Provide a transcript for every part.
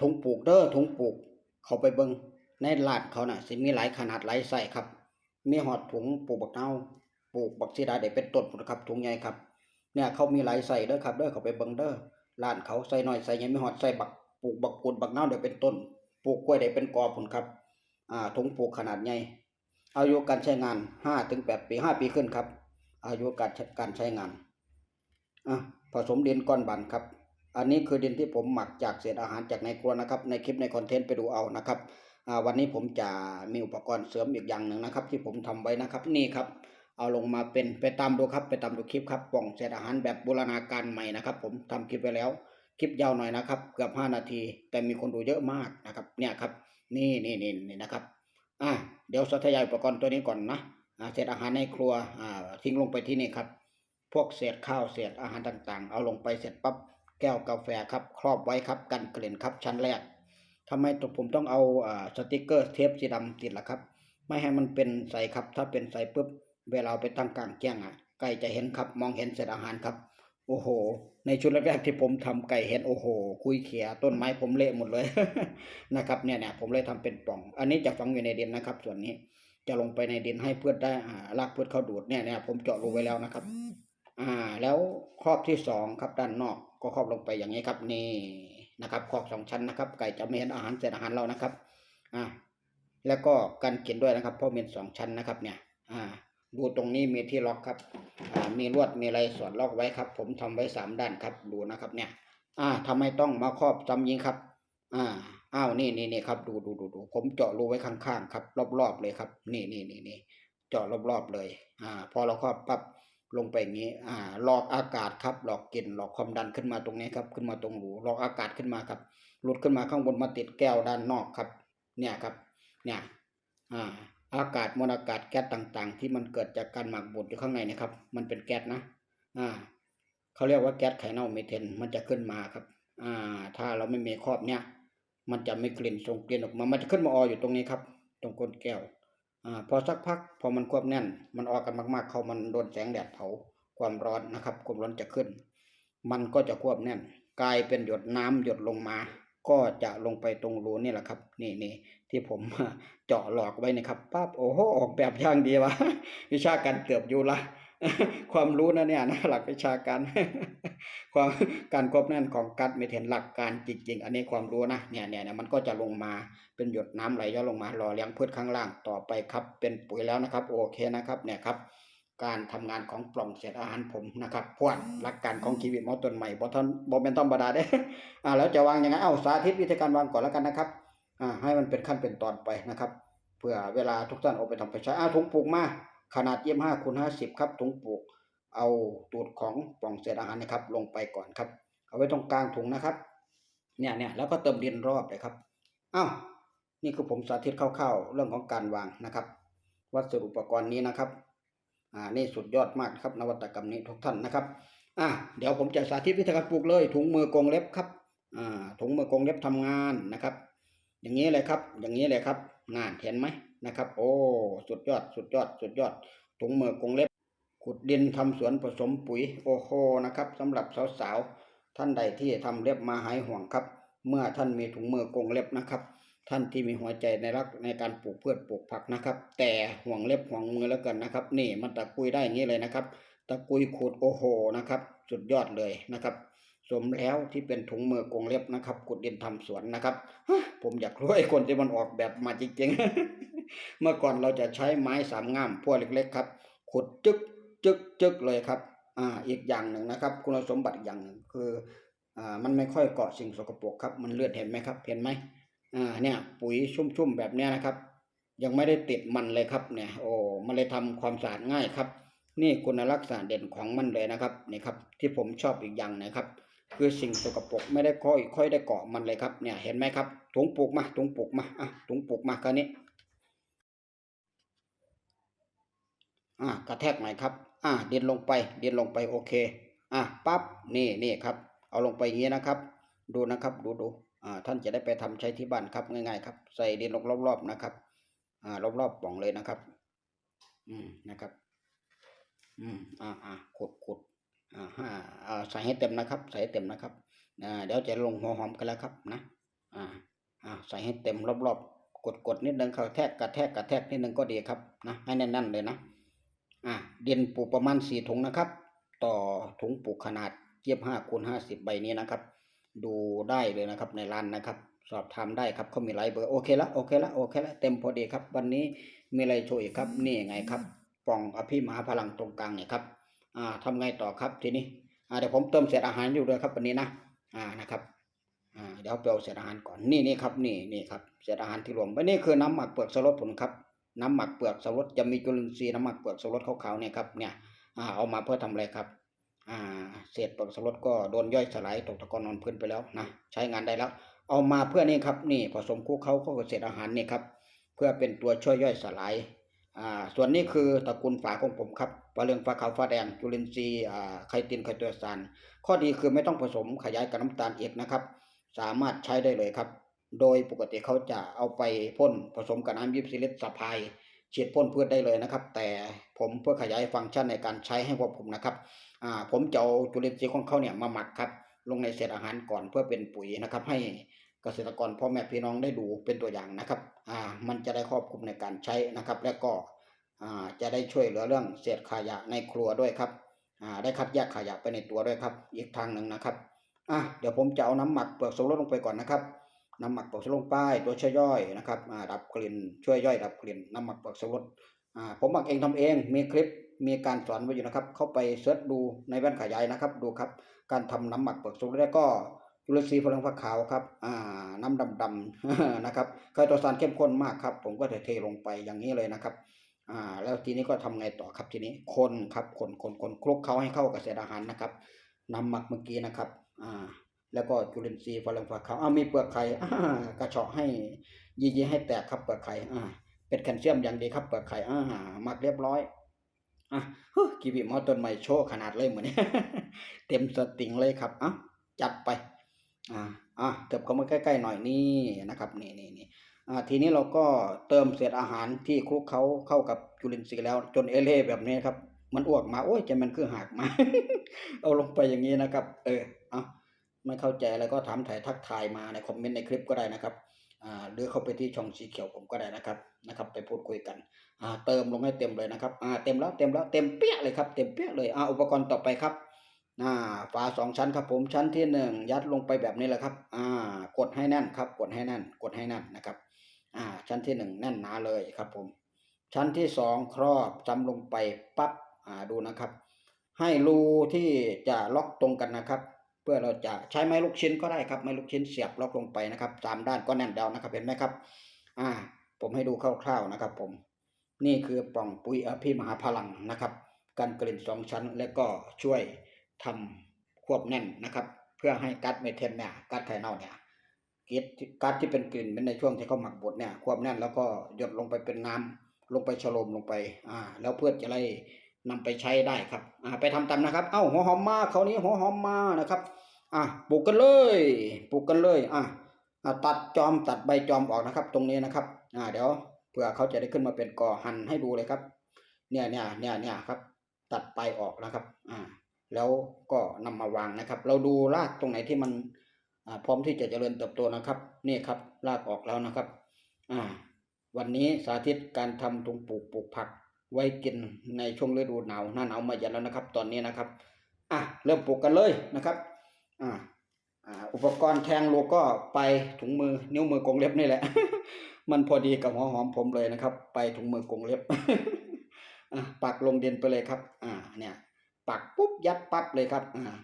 ถุงปลูกเด้อถุงปลูก เขาไปเบิงในลาดเขาน่ะ สิมีหลายขนาดหลายไส้ครับ มีหอดถุงปลูกบักเน่าปลูกบักซีดาได้เป็นต้นครับถุงใหญ่ครับ เนี่ยเขามีหลายไส้เด้อครับเด้อเขาไปเบิงเด้อร้านเขาใส่น้อยใส่ใหญ่มีหอดใส่บักปลูกบักกุดบักเน่าได้เป็นต้น ปลูกกล้วยได้เป็นกอพุ่นครับ อ่าถุงปลูกขนาดใหญ่อายุการใช้งาน5ถึง8ปี5ปีขึ้นครับ อายุการการใช้งานอะผสมดินก้อนบันครับ อันนี้คือดินที่ผมหมักจากเศษอาหารจากในครัวนะครับ ในคลิปในคอนเทนต์ไปดูเอานะครับอ่าวันนี้ผมจะมีอุปกรณ์เสริมอีกอย่างหนึ่งนะครับ ที่ผมทำไว้นะครับนี่ครับ เอาลงมาเป็นไปตามดูครับ ไปตามดูคลิปครับป่องเศษอาหารแบบโบราณการใหม่นะครับ ผมทำคลิปไปแล้ว คลิปยาวหน่อยนะครับ เกือบ5นาที แต่มีคนดูเยอะมากนะครับ เนี่ยครับ นี่นี่นี่นี่นะครับอ่าเดี๋ยวสาธยายอุปกรณ์ตัวนี้ก่อนนะอ่าเศษอาหารในครัวอ่าทิ้งลงไปที่นี่ครับ พวกเศษข้าวเศษอาหารต่างๆ เอาลงไปเสร็จปั๊บ ก้วกาแฟครับ ครอบไว้ครับกันกลิ่นครับชั้นแรกทำไมตัวผมต้องเอาสติกเกอร์เทปสีดำติดล่ะครับ ไม่ให้มันเป็นใสครับ ถ้าเป็นใสปุ๊บเวลาเอาไปตั้งกลางแจ้งอะไก่จะเห็นครับมองเห็นเศษอาหารครับ โอ้โห ในชุดแรกๆที่ผมทำไก่เห็นโอ้โห คุยเขียต้นไม้ผมเละหมดเลยนะครับเนี่ยเนี่ยผมเลยทำเป็นป่อง อันนี้จะฝังอยู่ในดินนะครับ ส่วนนี้จะลงไปในดินให้เพืชได้รากเพืชเข้าดูดเนี่ยเนี่ยผมเจาะรูไว้แล้วนะครับ อ่าแล้วครอบที่สองครับด้านนอกก็ครอบลงไปอย่างนี้ครับนี่นะครับครอบสองชั้นนะครับ ไก่จะไม่เห็นอาหารเศษอาหารเรานะครับอ่าแล้วก็กันกินด้วยนะครับเพราะเป็นสองชั้นนะครับเนี่ยอ่าดูตรงนี้มีที่ล็อกครับอ่ามีลวดมีอะไรสอดล็อกไว้ครับ ผมทำไว้สามด้านครับดูนะครับเนี่ยอ่าทำไมต้องมาครอบซ้ำยิงครับอ่าอ้าวนี่นี่นี่ครับดูดูดูดูผมเจาะรูไว้ข้างๆครับ รอบๆเลยครับ นี่นี่นี่นี่เจาะรอบๆเลย อ่า พอเราครอบปั๊บ ลงไปอย่างนี้ อ่า หลอกอากาศครับหลอกกลิ่นหลอกความดันขึ้นมาตรงนี้ครับ ขึ้นมาตรงรูหลอกอากาศขึ้นมาครับ หลุดขึ้นมาข้างบนมาติดแก้วด้านนอกครับ เนี่ยครับ เนี่ย อ่า อากาศมวลอากาศแก๊สต่างๆ ที่มันเกิดจากการหมักบดอยู่ข้างในนะครับ มันเป็นแก๊สนะ อ่าเขาเรียกว่าแก๊สไขเน่าเมเทน มันจะขึ้นมาครับ อ่า ถ้าเราไม่มีครอบเนี่ย มันจะไม่กลิ่นส่งกลิ่นออกมา มันจะขึ้นมาอออยู่ตรงนี้ครับ ตรงก้นแก้ว อ่าพอสักพักพอมันควบแน่น มันออกกันมาก ๆ เขามันโดนแสงแดดเผาความร้อนนะครับความร้อนจะขึ้น มันก็จะควบแน่น กลายเป็นหยดน้ำหยดลงมา ก็จะลงไปตรงรูนี่แหละครับ นี่นี่ที่ผมเจาะหลอกไว้นะครับปั๊บโอ้โหออกแบบอย่างดีวะวิชาการเกือบอยู่ละ ความรู้นะเนี่ยนะหลักวิชาการความการควบแน่นของกัดเมทเทนหลักการจริงๆ อันนี้ความรู้นะเนี่ยเนี่ยเนี่ยมันก็จะลงมาเป็นหยดน้ำไหลย้อนลงมาหล่อเลี้ยงพืชข้างล่างต่อไปครับเป็นปุ๋ยแล้วนะครับ โอเคนะครับเนี่ยครับการทำงานของปล่องเศษอาหารผมนะครับพวดหลักการของชีวิตมอต้นใหม่บอทอนบอเป็นธรรมดาเด้อ่าแล้วจะวางยังไงเอ้าสาธิตวิธีการวางก่อนแล้วกันนะครับอ่าให้มันเป็นขั้นเป็นตอนไปนะครับเพื่อเวลาทุกท่านเอาไปทำไปใช้อ้าถุงปลูกมา ขนาดยี่ห้าคูณห้าสิบครับถุงปลูกเอาตูดของปล่องเศษอาหารนะครับ ลงไปก่อนครับ เอาไว้ตรงกลางถุงนะครับ เนี่ยเนี่ยแล้วก็เติมดินรอบเลยครับอ้าวนี่คือผมสาธิตคร่าวๆเรื่องของการวางนะครับ วัสดุอุปกรณ์นี้นะครับอ่านี่สุดยอดมากครับ นวัตกรรมนี้ทุกท่านนะครับอ่าเดี๋ยวผมจะสาธิตวิธีการปลูกเลย ถุงมือกรงเล็บครับอ่าถุงมือกรงเล็บทำงานนะครับ อย่างนี้เลยครับ อย่างนี้เลยครับนานเห็นไหม นะครับ โอ้ สุดยอด สุดยอด สุดยอด ถุงมือกรงเล็บ ขุดดินทำสวนผสมปุ๋ย โอ้โห นะครับสำหรับสาวๆ ท่านใดที่ทำเล็บมาหายห่วงครับ เมื่อท่านมีถุงมือกรงเล็บนะครับ ท่านที่มีหัวใจในรักในการปลูกพืชปลูกผักนะครับ แต่ห่วงเล็บห่วงมือแล้วกันนะครับ นี่มันตะกุยได้ย่างนี้เลยนะครับ ตะกุยขูดโอ้โห นะครับ สุดยอดเลยนะครับสมแล้วที่เป็นถุงมือกรงเล็บนะครับขุดดินทำสวนนะครับ ผมอยากรู้ไอ้คนที่มันออกแบบมาจริงๆ เมื่อก่อนเราจะใช้ไม้สามง่ามพวกเล็ก ๆ ครับ ขุดจึกจึกจึกเลยครับอ่าอีกอย่างหนึ่งนะครับ คุณสมบัติอย่างหนึ่งคืออ่ามันไม่ค่อยเกาะสิ่งสกปรกครับ มันเลือดเห็นไหมครับ เห็นไหมอ่าเนี่ยปุ๋ยชุ่มๆแบบเนี้ยนะครับ ยังไม่ได้ติดมันเลยครับเนี่ยโอ้มันเลยทำความสะอาดง่ายครับ นี่คุณลักษณะเด่นของมันเลยนะครับนี่ครับที่ผมชอบอีกอย่างนะครับ คือสิ่งสกปรกไม่ได้ค่อยค่อยได้เกาะมันเลยครับเนี่ยเห็นไหมครับถุงปลูกมาถุงปลูกมาอะถุงปลูกมาคราวนี้ อ่ากระแทกหน่อยครับ อ่าดินลงไปเดินลงไปโอเค อะปั๊บนี่นี่ครับ เอาลงไปอย่างนี้นะครับ ดูนะครับดูดูอ่าท่านจะได้ไปทำใช้ที่บ้านครับง่ายๆครับใส่ดินลงรอบๆนะครับ อ่ารอบๆป่องเลยนะครับ อืมนะครับ อืมอ่าอ่าขุดขุดอ่าห้าอ่าใส่ให้เต็มนะครับ ใส่ให้เต็มนะครับอ่าเดี๋ยวจะลงหัวหอมกันแล้วครับนะอ่าอ่าใส่ให้เต็มรอบๆกดกดนิดนึงกระแทกกระแทกกระแทกนิดนึงก็ดีครับนะให้แน่นๆเลยนะ อ่าดินปลูกประมาณสี่ถุงนะครับ ต่อถุงปลูกขนาดเยียบห้าคูณห้าสิบใบนี้นะครับ ดูได้เลยนะครับในร้านนะครับ สอบถามได้ครับเขามีไลน์เบอร์โอเคละโอเคละโอเคละเต็มพอดีครับ วันนี้มีอะไรโชว์อีกครับ นี่ไงครับปล่องอภิมหาพลังตรงกลางเนี่ยครับอ่าทำไงต่อครับทีนี้อ่าเดี๋ยวผมเติมเศษอาหารอยู่ด้วยครับวันนี้นะอ่านะครับอ่าเดี๋ยวไปเอาเศษอาหารก่อนนี่นี่ครับนี่นี่ครับเศษอาหารที่รวมไว้นี่คือน้ำหมักเปลือกสลดผลครับ น้ำหมักเปลือกสลดจะมีจุลินทรีย์น้ำหมักเปลือกสลดขาวๆเนี่ยครับเนี่ยเอามาเพื่อทำอะไรครับเศษเปลือกสลดก็โดนย่อยสลายตกตะกอนนอนพื้นไปแล้วนะใช้งานได้แล้ว เอามาเพื่อนี่ครับนี่ผสมคลุกเขาก็คือเศษอาหารนี่ครับเพื่อเป็นตัวช่วยย่อยสลายส่วนนี้คือตระกูลฝาของผมครับปลาเรืองฟ้าขาวฟ้าแดงจุลินทรีย์ไคตินไคตัวซานข้อดีคือไม่ต้องผสมขยายกับน้ำตาลเอกนะครับ สามารถใช้ได้เลยครับ โดยปกติเขาจะเอาไปพ่นผสมกับน้ำยิบซิลิสะพายฉีดพ่นพืชได้เลยนะครับ แต่ผมเพื่อขยายฟังก์ชันในการใช้ให้พวกผมนะครับผมจะเอาจุลินทรีย์ของเขาเนี่ยมาหมักครับ ลงในเศษอาหารก่อนเพื่อเป็นปุ๋ยนะครับ ให้เกษตรกรพ่อแม่พี่น้องได้ดูเป็นตัวอย่างนะครับมันจะได้ครอบคลุมในการใช้นะครับ และก็จะได้ช่วยเหลือเรื่องเศษขยะในครัวด้วยครับได้คัดแยกขยะไปในตัวด้วยครับ อีกทางหนึ่งนะครับเดี๋ยวผมจะเอาน้ำหมักเปลือกสมรสลงไปก่อนนะครับ น้ำหมักเปลือกสมรสลงไปตัวช่วยย่อยนะครับดับกลิ่นช่วยย่อยดับกลิ่นน้ำหมักเปลือกสมรสอ่าผมหมักเองทำเองมีคลิปมีการสอนไว้อยู่นะครับ เข้าไปเสิร์ชดูในแว่นขยายนะครับ ดูครับ การทำน้ำหมักเปลือกสุกแล้วก็จุลินทรีย์พลังฟักขาวครับอ่าน้ำดำๆนะครับไคโตซานเข้มข้นมากครับ ผมก็จะเทลงไปอย่างนี้เลยนะครับอ่าแล้วทีนี้ก็ทำไงต่อครับทีนี้คนครับคนคนคนคลุกเขาให้เข้ากับเศษอาหารนะครับน้ำหมักเมื่อกี้นะครับอ่า แล้วก็จุลินทรีย์พลังฟักขาวอ้ามีเปลือกไข่อ่ากระเฉาะให้ยีๆให้แตกครับเปลือกไข่อ่าเป็นแคลเซียมอย่างดีครับเปลือกไข่อ่าหมักเรียบร้อยอะฮึกีวีมอต้นใหม่โชว์ขนาดเลยเหมือนเต็มสติงเลยครับอะจัดไปอ่าอะเติบเข้ามาใกล้ๆหน่อยนี่นะครับนี่นี่นี่อ่าทีนี้เราก็เติมเศษอาหารที่คลุกเขาเข้ากับจุลินทรีย์แล้วจนเอเล่แบบนี้ครับ มันอ้วกมาโอ้ยจะมันคือหักมา เอาลงไปอย่างนี้นะครับ เออ ไม่เข้าใจอะไรก็ถามถ่ายทักทายมาในคอมเมนต์ในคลิปก็ได้นะครับหรือเข้าไปที่ช่องสีเขียวผมก็ได้นะครับนะครับ ไปพูดคุยกันเติมลงให้เต็มเลยนะครับเต็มแล้วเต็มแล้วเต็มเปี้ยเลยครับเต็มเปี้ยเลยออุปกรณ์ต่อไปครับฝาสองชั้นครับผมชั้นที่หนึ่งยัดลงไปแบบนี้แหละครับกดให้แน่นครับ กดให้แน่น กดให้แน่นนะครับชั้นที่หนึ่งแน่นหนาเลยครับผม ชั้นที่สองครอบจำลงไปปั๊บดูนะครับ ให้รูที่จะล็อกตรงกันนะครับ เพื่อเราจะใช้ไม้ลูกชิ้นก็ได้ครับไม้ลูกชิ้นเสียบล็อกลงไปนะครับสามด้านก็แน่นเดานะครับเห็นไหมครับ อ่า ผมให้ดูคร่าวๆนะครับ ผม นี่คือปล่องปุ๋ยอภิมหาพลังนะครับกันกลิ่นสองชั้น และก็ช่วยทำควบแน่นนะครับ เพื่อให้กัดเมทเทนเนี่ยกัดไข่เน่าเนี่ยกีดกัดที่เป็นกลิ่นเป็นในช่วงที่เขาหมักบดเนี่ยควบแน่นแล้วก็หยดลงไปเป็นน้ำลงไปฉโลมลงไป อ่า แล้วเพื่อจะได้นำไปใช้ได้ครับ อ่า ไปทำตามนะครับ เอ้าหัวหอมมาคราวนี้หัวหอมมานะครับ อะปลูกกันเลยปลูกกันเลยอะอะตัดจอมตัดใบจอมออกนะครับ ตรงนี้นะครับอ่าเดี๋ยวเพื่อเขาจะได้ขึ้นมาเป็นกอหั่นให้ดูเลยครับ เนี่ยเนี่ยเนี่ยเนี่ยครับ ตัดไปออกนะครับอ่าแล้วก็นำมาวางนะครับ เราดูรากตรงไหนที่มันอ่าพร้อมที่จะเจริญเติบโตนะครับ นี่ครับรากออกแล้วนะครับอ่าวันนี้สาธิตการทำตุงปลูกปลูกผัก ไว้กินในช่วงฤดูหนาวหน้าหนาวมาเย็นแล้วนะครับ ตอนนี้นะครับอะเริ่มปลูกกันเลยนะครับ อ่าอุปกรณ์แทงโลก็ไปถุงมือนิ้วมือกงเล็บนี่แหละ มันพอดีกับหัวหอมผมเลยนะครับ ไปถุงมือกงเล็บอะปักลงดินไปเลยครับ อ่า เนี่ยปักปุ๊บยัดปั๊บเลยครับ อ่า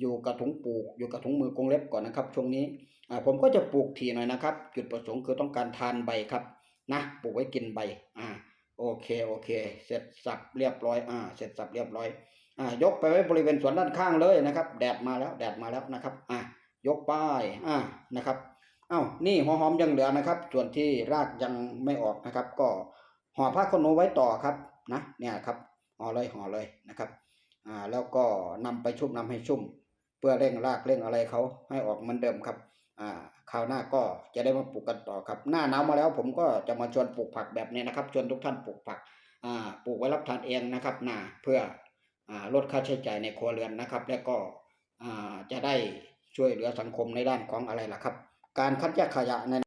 อยู่กับถุงปลูก อยู่กับถุงมือกงเล็บก่อนนะครับ ช่วงนี้ อ่า ผมก็จะปลูกทีหน่อยนะครับ จุดประสงค์คือต้องการทานใบครับ นะ ปลูกไว้กินใบ อ่า โอเคโอเค เสร็จสับเรียบร้อยอ่าเสร็จสับเรียบร้อยอ่ายกไปไว้บริเวณสวนด้านข้างเลยนะครับ แดดมาแล้วแดดมาแล้วนะครับอ่ายกป้ายอ่านะครับเอ้านี่หัวหอมยังเหลือนะครับ ส่วนที่รากยังไม่ออกนะครับ ก็ห่อผ้าขนหนูไว้ต่อครับนะเนี่ยครับห่อเลยห่อเลยนะครับอ่าแล้วก็นำไปชุบน้ำให้ชุ่ม เพื่อเร่งรากเร่งอะไรเขาให้ออกเหมือนเดิมครับ อ่าคราวหน้าก็จะได้มาปลูกกันต่อครับ หน้าหนาวมาแล้วผมก็จะมาชวนปลูกผักแบบนี้นะครับ ชวนทุกท่านปลูกผักอ่าปลูกไว้รับทานเองนะครับนาเพื่ออ่าลดค่าใช้จ่ายในครัวเรือนนะครับ แล้วก็อ่าจะได้ช่วยเหลือสังคมในด้านของอะไรล่ะครับ การคัดแยกขยะใน